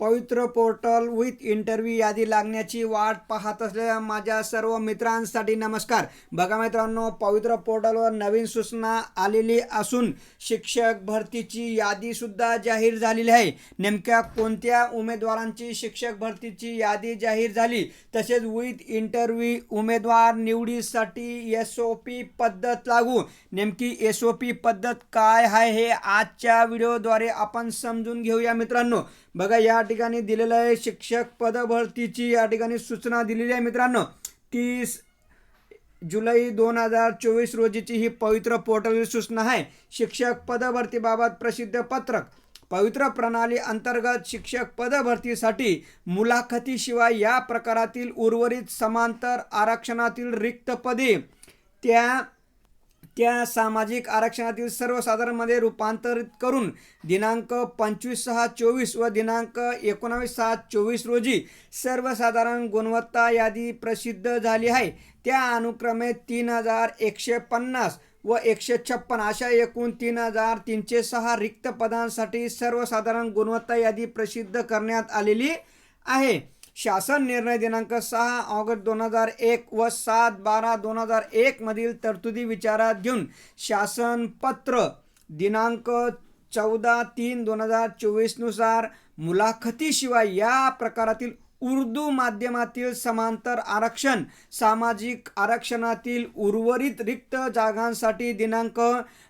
पवित्र portal with interview यादी लागण्याची वाट पाहत असलेल्या माझ्या सर्व मित्रांसाठी नमस्कार. बघा मित्रांनो पवित्र पोर्टलवर नवीन सूचना आलेली असून शिक्षक भरतीची यादीसुद्धा जाहीर झालेली आहे. नेमक्या कोणत्या उमेदवारांची शिक्षक भरतीची यादी जाहीर झाली? तसेच विथ इंटरव्ह्यू उमेदवार निवडीसाठी एस ओ पी पद्धत लागू. नेमकी एस ओ पी पद्धत काय आहे हे आजच्या व्हिडिओद्वारे आपण समजून घेऊया मित्रांनो. बघा या ठिकाणी दिलेलं आहे शिक्षक पद भरतीची या ठिकाणी सूचना दिलेली आहे मित्रांनो. तीस जुलै दोन हजार चोवीस रोजीची ही पवित्र पोर्टल सूचना आहे. शिक्षक पदभरतीबाबत प्रसिद्ध पत्रक पवित्र प्रणाली अंतर्गत शिक्षक पदभरतीसाठी मुलाखतीशिवाय या प्रकारातील उर्वरित समांतर आरक्षणातील रिक्त पदे त्या त्या सामाजिक आरक्षणातील सर्वसाधारणमध्ये रूपांतरित करून दिनांक पंचवीस सहा चोवीस व दिनांक एकोणावीस सात चोवीस रोजी सर्वसाधारण गुणवत्ता यादी प्रसिद्ध झाली आहे. त्या अनुक्रमे तीन हजार एकशे पन्नास व एकशे छप्पन अशा एकूण तीन हजार तीनशे सहा रिक्त पदांसाठी सर्वसाधारण गुणवत्ता यादी प्रसिद्ध करण्यात आलेली आहे. शासन निर्णय दिनांक सहा ऑगस्ट दोन हजार एक व सात बारा दोन हजार एक मधील तरतुदी विचारात घेऊन शासन पत्र दिनांक चौदा तीन दोन हजार चोवीसनुसार मुलाखतीशिवाय या प्रकारातील उर्दू माध्यमातील समांतर आरक्षण सामाजिक आरक्षणातील उर्वरित रिक्त जागांसाठी दिनांक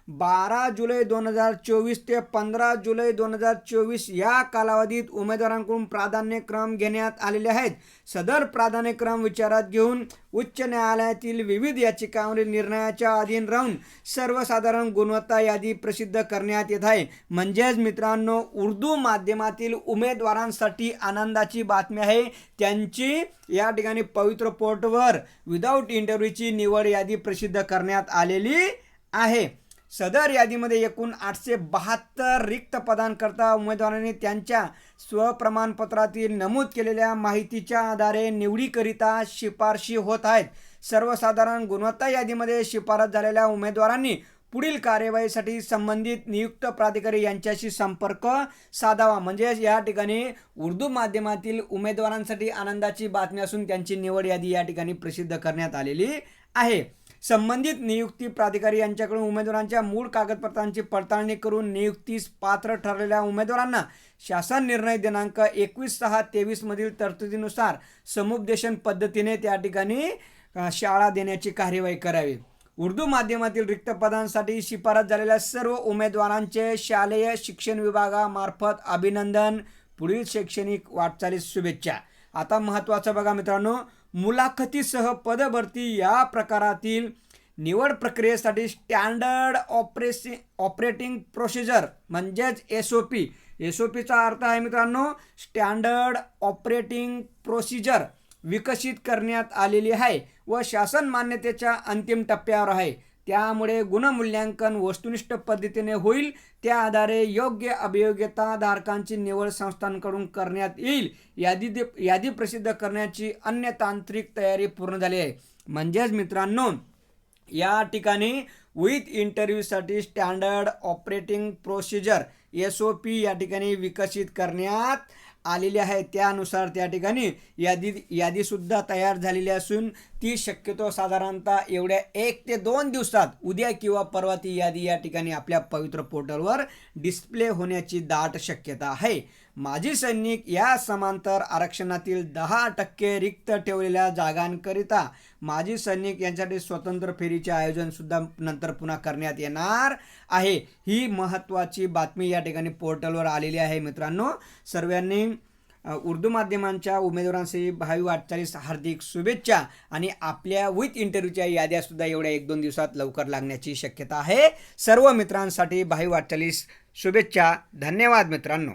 बारा जुलै दोन हजार चोवीस ते पंधरा जुलै दोन हजार चोवीस या कालावधीत उमेदवारांकडून प्राधान्यक्रम घेण्यात आलेले आहेत. सदर प्राधान्यक्रम विचारात घेऊन उच्च न्यायालयातील विविध याचिकांवरील निर्णयाच्या अधीन राहून सर्वसाधारण गुणवत्ता यादी प्रसिद्ध करण्यात येत आहे. म्हणजेच मित्रांनो उर्दू माध्यमातील उमेदवारांसाठी आनंदाची बातमी आहे. त्यांची या ठिकाणी पवित्र पोर्टवर विदाऊट इंटरव्ह्यूची निवड यादी प्रसिद्ध करण्यात आलेली आहे. सदर यादीमध्ये एकूण आठशे बहात्तर रिक्त पदांकरता उमेदवारांनी त्यांच्या स्वप्रमाणपत्रातील नमूद केलेल्या माहितीच्या आधारे निवडीकरिता शिफारशी होत आहेत. सर्वसाधारण गुणवत्ता यादीमध्ये शिफारस झालेल्या उमेदवारांनी पुढील कार्यवाहीसाठी संबंधित नियुक्त प्राधिकारी यांच्याशी संपर्क साधावा. म्हणजेच या ठिकाणी उर्दू माध्यमातील उमेदवारांसाठी आनंदाची बातमी असून त्यांची निवड यादी या ठिकाणी प्रसिद्ध करण्यात आलेली आहे. संबंधित नियुक्ती प्राधिकारी यांच्याकडून उमेदवारांच्या मूळ कागदपत्रांची पडताळणी करून नियुक्तीस पात्र ठरलेल्या उमेदवारांना शासन निर्णय दिनांक एकवीस सहा तेवीसमधील तरतुदीनुसार समुपदेशन पद्धतीने त्या ठिकाणी शाळा देण्याची कार्यवाही करावी. उर्दू माध्यमातील रिक्त पदांसाठी शिफारस झालेल्या सर्व उमेदवारांचे शालेय शिक्षण विभागामार्फत अभिनंदन. पुढील शैक्षणिक वाटचालीस शुभेच्छा. आता महत्त्वाचं बघा मित्रांनो मुलाखतीसह पदभरती या प्रकारातील निवड प्रक्रियेसाठी स्टँडर्ड ऑपरेसि ऑपरेटिंग प्रोसिजर म्हणजेच S O P S O पीचा अर्थ आहे मित्रांनो स्टँडर्ड ऑपरेटिंग प्रोसिजर. विकसित करण्यात आलेली आहे व शासन मान्यतेच्या अंतिम टप्प्यावर आहे. त्यामुळे गुणमूल्यांकन वस्तुनिष्ठ पद्धतीने होईल. त्या आधारे योग्य अभियोग्यता धारकांची निवड संस्थांकडून करण्यात येईल. यादी यादी प्रसिद्ध करण्याची अन्य तांत्रिक तयारी पूर्ण झाली आहे. म्हणजेच मित्रांनो या ठिकाणी विथ इंटरव्ह्यूसाठी standard operating procedure S O P या ठिकाणी विकसित करण्यात आलेली आहे. त्यानुसार त्या ठिकाणी यादी यादीसुद्धा तयार झालेली असून ती शक्यतो साधारणतः एवढ्या एक ते दोन दिवसात उद्या किंवा परवा ती यादी या ठिकाणी आपल्या पवित्र पोर्टलवर डिस्प्ले होण्याची दाट शक्यता आहे. माजी सैनिक या समांतर आरक्षणातील दहा टक्के रिक्त ठेवलेल्या जागांकरिता माजी सैनिक यांच्यासाठी स्वतंत्र फेरीचे आयोजन सुद्धा नंतर पुन्हा करण्यात येणार आहे. ही महत्त्वाची बातमी या ठिकाणी पोर्टलवर आलेली आहे मित्रांनो. सर्वांनी उर्दू माध्यमांच्या उमेदवारांसाठी भावी वाटचालीस हार्दिक शुभेच्छा आणि आपल्या विथ इंटरव्ह्यूच्या याद्यासुद्धा एवढ्या एक दोन दिवसात लवकर लागण्याची शक्यता आहे. सर्व मित्रांसाठी भावी वाटचालीस शुभेच्छा. धन्यवाद मित्रांनो.